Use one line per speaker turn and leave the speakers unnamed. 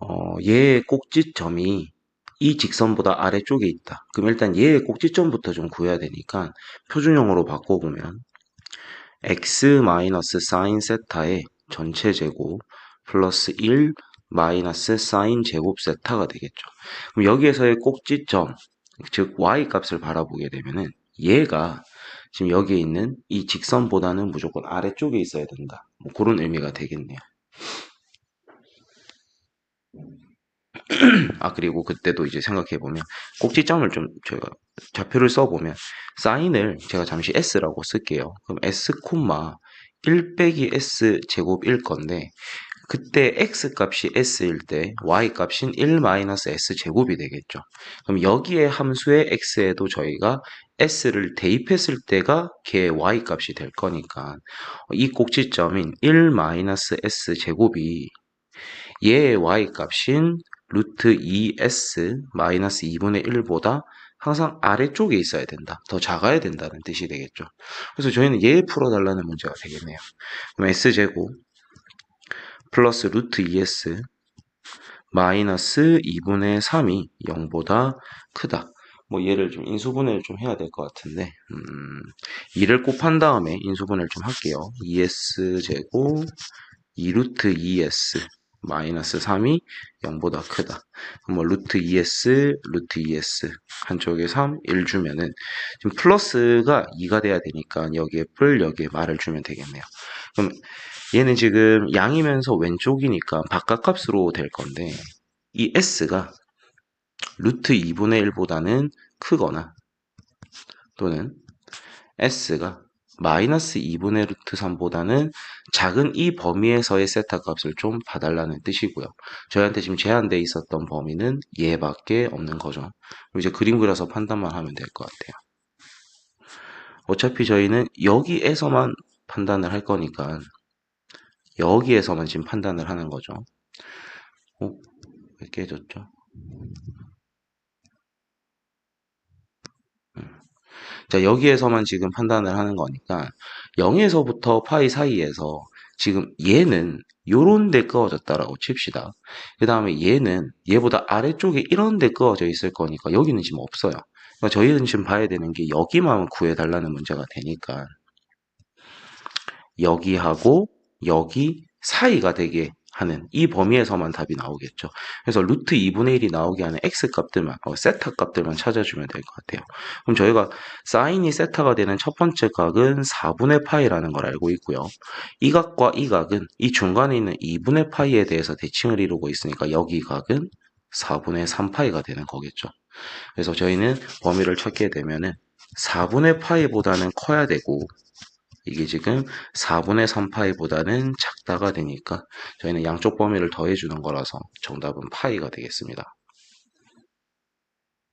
어, 얘의 꼭지점이 이 직선보다 아래쪽에 있다. 그럼 일단 얘의 꼭지점부터 좀 구해야 되니까 표준형으로 바꿔보면 x 마이너스 사인 세타의 전체 제곱 플러스 1 마이너스 사인 제곱 세타가 되겠죠. 그럼 여기에서의 꼭지점, 즉 y 값을 바라보게 되면은 얘가 지금 여기에 있는 이 직선보다는 무조건 아래쪽에 있어야 된다. 뭐 그런 의미가 되겠네요. 아 그리고 그때도 이제 생각해 보면 꼭지점을 좀 제가 좌표를 써 보면 사인을 제가 잠시 s라고 쓸게요. 그럼 s 콤마 1 빼기 s 제곱일 건데 그때 x 값이 s일 때 y 값인 1 마이너스 s 제곱이 되겠죠. 그럼 여기에 함수의 x에도 저희가 s를 대입했을 때가 걔 y 값이 될 거니까 이 꼭지점인 1 마이너스 s 제곱이 얘의 y 값인 루트 2s 마이너스 2분의 1보다 항상 아래쪽에 있어야 된다. 더 작아야 된다는 뜻이 되겠죠. 그래서 저희는 얘 풀어달라는 문제가 되겠네요. 그럼 s제곱 플러스 루트 2s 마이너스 2분의 3이 0보다 크다. 뭐 얘를 좀 인수분해를 좀 해야 될 것 같은데 음, 2를 곱한 다음에 인수분해를 좀 할게요. 2s제곱 2루트 2s 마이너스 3이 0보다 크다. 뭐 루트 2s, 루트 2s 한쪽에 3, 1 주면은 지금 플러스가 2가 돼야 되니까 여기에 뿔, 여기에 말을 주면 되겠네요. 그럼 얘는 지금 양이면서 왼쪽이니까 바깥 값으로 될 건데 이 s가 루트 2분의 1보다는 크거나 또는 s가 마이너스 2분의 루트 3보다는 작은 이 범위에서의 세타 값을 좀 봐달라는 뜻이고요. 저희한테 지금 제한되어 있었던 범위는 얘밖에 없는 거죠. 이제 그림 그려서 판단만 하면 될 것 같아요. 어차피 저희는 여기에서만 판단을 할 거니까 여기에서만 지금 판단을 하는 거죠. 어? 왜 깨졌죠? 자, 여기에서만 지금 판단을 하는 거니까 0에서부터 파이 사이에서 지금 얘는 요런 데 끄어졌다라고 칩시다. 그 다음에 얘는 얘보다 아래쪽에 이런 데 끄어져 있을 거니까 여기는 지금 없어요. 그러니까 저희는 지금 봐야 되는 게 여기만 구해달라는 문제가 되니까 여기하고 여기 사이가 되게 하는 이 범위에서만 답이 나오겠죠. 그래서 루트 2분의 1이 나오게 하는 x 값들만, 어, 세타 값들만 찾아주면 될 것 같아요. 그럼 저희가 사인이 세타가 되는 첫 번째 각은 4분의 파이라는 걸 알고 있고요. 이 각과 이 각은 이 중간에 있는 2분의 파이에 대해서 대칭을 이루고 있으니까 여기 각은 4분의 3파이가 되는 거겠죠. 그래서 저희는 범위를 찾게 되면은 4분의 파이보다는 커야 되고 이게 지금 4분의 3파이보다는 작다가 되니까 저희는 양쪽 범위를 더해주는 거라서 정답은 파이가 되겠습니다.